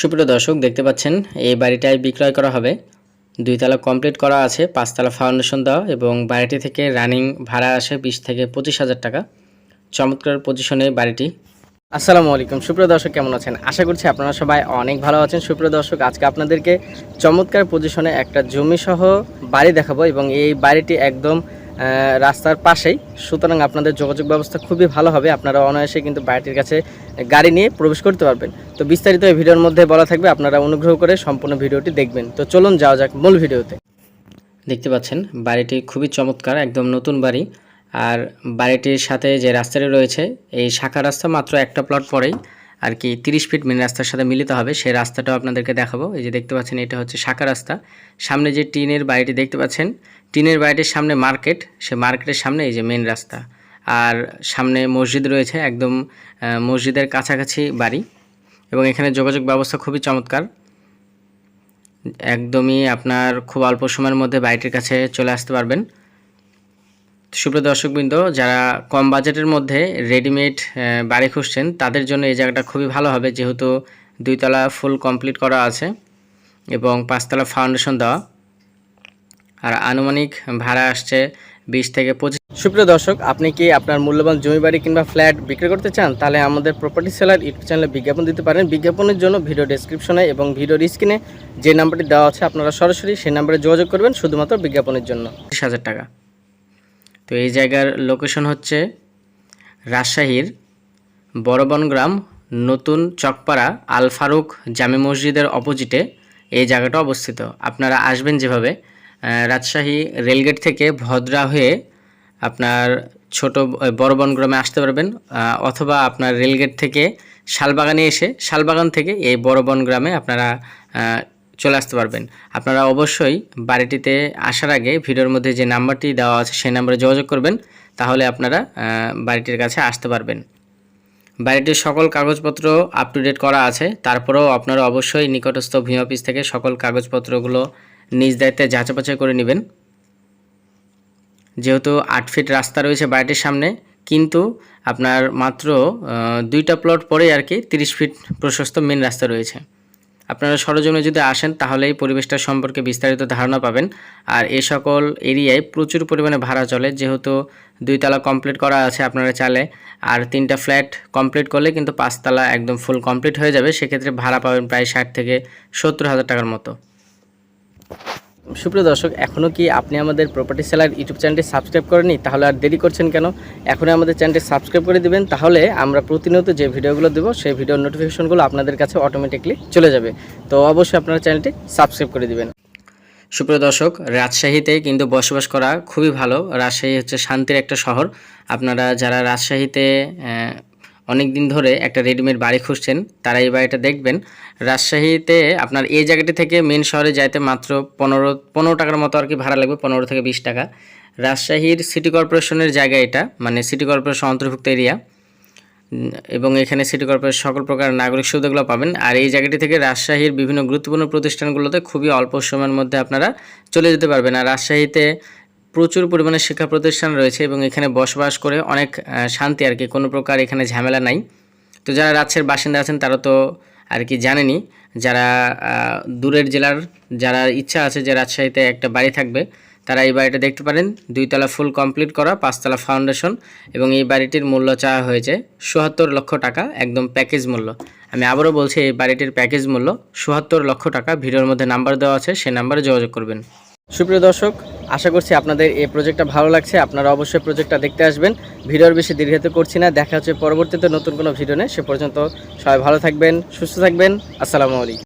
সুপ্রিয় দর্শক, দেখতে পাচ্ছেন, এই বাড়িটাই বিক্রয় করা হবে। দুইতলা কমপ্লিট করা আছে, পাঁচতলা ফাউন্ডেশন দেওয়া এবং বাড়িটি থেকে রানিং ভাড়া আসে বিশ থেকে পঁচিশ হাজার টাকা। চমৎকার পজিশনে বাড়িটি। আসসালামু আলাইকুম, সুপ্রিয় দর্শক, কেমন আছেন? আশা করছি আপনারা সবাই অনেক ভালো আছেন। সুপ্রিয় দর্শক, আজকে আপনাদেরকে চমৎকার পজিশনে একটা জমি সহ বাড়ি দেখাবো এবং এই বাড়িটি একদম রাস্তার পাশেই। সুতরাং আপনাদের যোগাযোগ ব্যবস্থা খুবই ভালো হবে। আপনারা অনায়াসে কিন্তু বাড়িটির কাছে গাড়ি নিয়ে প্রবেশ করতে পারবেন। তো বিস্তারিত এই ভিডিওর মধ্যে বলা থাকবে, আপনারা অনুগ্রহ করে সম্পূর্ণ ভিডিওটি দেখবেন। তো চলুন যাওয়া যাক মূল ভিডিওতে। দেখতে পাচ্ছেন, বাড়িটি খুবই চমৎকার, একদম নতুন বাড়ি। আর বাড়িটির সাথে যে রাস্তাটি রয়েছে, এই শাখা রাস্তা মাত্র একটা প্লট পরেই। আর কি তিরিশ ফিট মেন রাস্তার সাথে মিলিত হবে, সেই রাস্তাটাও আপনাদেরকে দেখাবো। এই যে দেখতে পাচ্ছেন, এটা হচ্ছে শাখা রাস্তা। সামনে যে টিনের বাড়িটি দেখতে পাচ্ছেন, টিনের বাড়িটির সামনে মার্কেট সে মার্কেটের সামনে এই যে মেন রাস্তা। আর সামনে মসজিদ রয়েছে, একদম মসজিদের কাছাকাছি বাড়ি। এবং এখানে যোগাযোগ ব্যবস্থা খুবই চমৎকার। একদমই আপনার খুব অল্প সময়ের মধ্যে বাড়িটির কাছে চলে আসতে পারবেন। সুপ্রিয় দর্শকবৃন্দ, যারা কম বাজেটের মধ্যে রেডিমেড বাড়ি খুঁজছেন, তাদের জন্য এই জায়গাটা খুবই ভালো হবে, যেহেতু দুইতলা ফুল কমপ্লিট করা আছে এবং পাঁচতলা ফাউন্ডেশন দেওয়া। আর আনুমানিক ভাড়া আসছে বিশ থেকে পঁচিশ। সুপ্রিয় দর্শক, আপনি কি আপনার মূল্যবান জমি বাড়ি কিংবা ফ্ল্যাট বিক্রি করতে চান? তাহলে আমাদের প্রপার্টি সেলার ইউটিউব চ্যানেলে বিজ্ঞাপন দিতে পারেন। বিজ্ঞাপনের জন্য ভিডিও ডেসক্রিপশনে এবং ভিডিওর স্ক্রিনে যে নাম্বারটি দেওয়া আছে, আপনারা সরাসরি সেই নাম্বারে যোগাযোগ করবেন, শুধুমাত্র বিজ্ঞাপনের জন্য। তিরিশ হাজার টাকা। তো এই জায়গার লোকেশন হচ্ছে রাজশাহীর বড়বনগ্রাম নতুন চকপাড়া আল ফারুক জামে মসজিদের অপোজিটে এই জায়গাটা অবস্থিত। আপনারা আসবেন যেভাবে রাজশাহী রেলগেট থেকে ভদ্রা হয়ে আপনার ছোট বড়বনগ্রামে আসতে পারবেন অথবা আপনার রেলগেট থেকে শালবাগানে এসে, শালবাগান থেকে এই বড়বন গ্রামে আপনারা চলে আসতে পারবেন। আপনারা অবশ্যই বাড়িটিতে আসার আগে ভিডিওর মধ্যে যে নাম্বারটি দেওয়া আছে সেই নাম্বারে যোগাযোগ করবেন, তাহলে আপনারা বাড়িটির কাছে আসতে পারবেন। বাড়িটির সকল কাগজপত্র আপ টু ডেট করা আছে, তারপরেও আপনারা অবশ্যই নিকটস্থ ভূমি অফিস থেকে সকল কাগজপত্রগুলো নিজ দায়িত্বে যাচাই বাছাই করে নেবেন। যেহেতু আট ফিট রাস্তা রয়েছে বাড়িটির সামনে, কিন্তু আপনার মাত্র দুইটা প্লট পরেই আর কি তিরিশ ফিট প্রশস্ত মেন রাস্তা রয়েছে। আপনারা সরজমে যদি আসেন তাহলে এই পরিবেশটা সম্পর্কে বিস্তারিত ধারণা পাবেন। আর এ সকল এরিয়ায় প্রচুর পরিমাণে ভাড়া চলে, যেহেতু দুইতলা কমপ্লিট করা আছে আপনারা চালে আর তিনটা ফ্ল্যাট কমপ্লিট করলে কিন্তু পাঁচতলা একদম ফুল কমপ্লিট হয়ে যাবে। সেক্ষেত্রে ভাড়া পাবেন প্রায় ষাট থেকে সত্তর হাজার টাকার মতো। সুপ্রিয় দর্শক এখনও কি আপনি আমাদের প্রপার্টি সেলার ইউটিউব চ্যানেলটি সাবস্ক্রাইব করেনি তাহলে আর দেরি করছেন কেন? এখনই আমাদের চ্যানেলটি সাবস্ক্রাইব করে দিবেন, তাহলে আমরা প্রতিনিয়ত যে ভিডিওগুলো দেবো, সেই ভিডিওর নোটিফিকেশনগুলো আপনাদের কাছে অটোমেটিকলি চলে যাবে। তো অবশ্যই আপনারা চ্যানেলটি সাবস্ক্রাইব করে দিবেন। সুপ্রিয় দর্শক, রাজশাহীতে কিন্তু বসবাস করা খুবই ভালো। রাজশাহী হচ্ছে শান্তির একটা শহর। আপনারা যারা রাজশাহীতে অনেক দিন ধরে একটা রেডিমেড বাড়ি খুঁজছেন, তারা এই বাড়িটা দেখবেন। রাজশাহীতে আপনার এই জায়গাটি থেকে মেন শহরে যাইতে মাত্র পনেরো পনেরো টাকার মতো আর কি ভাড়া লাগবে, পনেরো থেকে বিশ টাকা। রাজশাহীর সিটি কর্পোরেশনের জায়গা এটা মানে সিটি কর্পোরেশন অন্তর্ভুক্ত এরিয়া। এবং এখানে সিটি কর্পোরেশন সকল প্রকার নাগরিক সুবিধাগুলো পাবেন। আর এই জায়গাটি থেকে রাজশাহীর বিভিন্ন গুরুত্বপূর্ণ প্রতিষ্ঠানগুলোতে খুবই অল্প সময়ের মধ্যে আপনারা চলে যেতে পারবেন। আর রাজশাহীতে প্রচুর পরিমাণে শিক্ষা প্রতিষ্ঠান রয়েছে এবং এখানে বসবাস করে অনেক শান্তি আর কি। কোনো প্রকার এখানে ঝামেলা নাই। তো যারা রাজশাহীর বাসিন্দা আছেন, তারা তো আর কি জানেনি যারা দূরের জেলার, যারা ইচ্ছা আছে যে রাজশাহীতে একটা বাড়ি থাকবে, তারা এই বাড়িটা দেখতে পারেন। দুইতলা ফুল কমপ্লিট করা, পাঁচতলা ফাউন্ডেশন এবং এই বাড়িটির মূল্য চাওয়া হয়েছে চুয়াত্তর লক্ষ টাকা, একদম প্যাকেজ মূল্য। আমি আবারও বলছি, এই বাড়িটির প্যাকেজ মূল্য চুয়াত্তর লক্ষ টাকা। ভিডিওর মধ্যে নাম্বার দেওয়া আছে সেই নাম্বারে যোগাযোগ করবেন। সুপ্রিয় দর্শক, আশা করছি আপনাদের এই প্রজেক্টটা ভালো লাগছে। আপনারা অবশ্যই প্রজেক্টটা দেখতে আসবেন। ভিডিওর বেশি দীর্ঘায়িত করছি না। দেখা হচ্ছে পরবর্তীতে নতুন কোনো ভিডিও নেই সে পর্যন্ত সবাই ভালো থাকবেন, সুস্থ থাকবেন। আসসালামু আলাইকুম।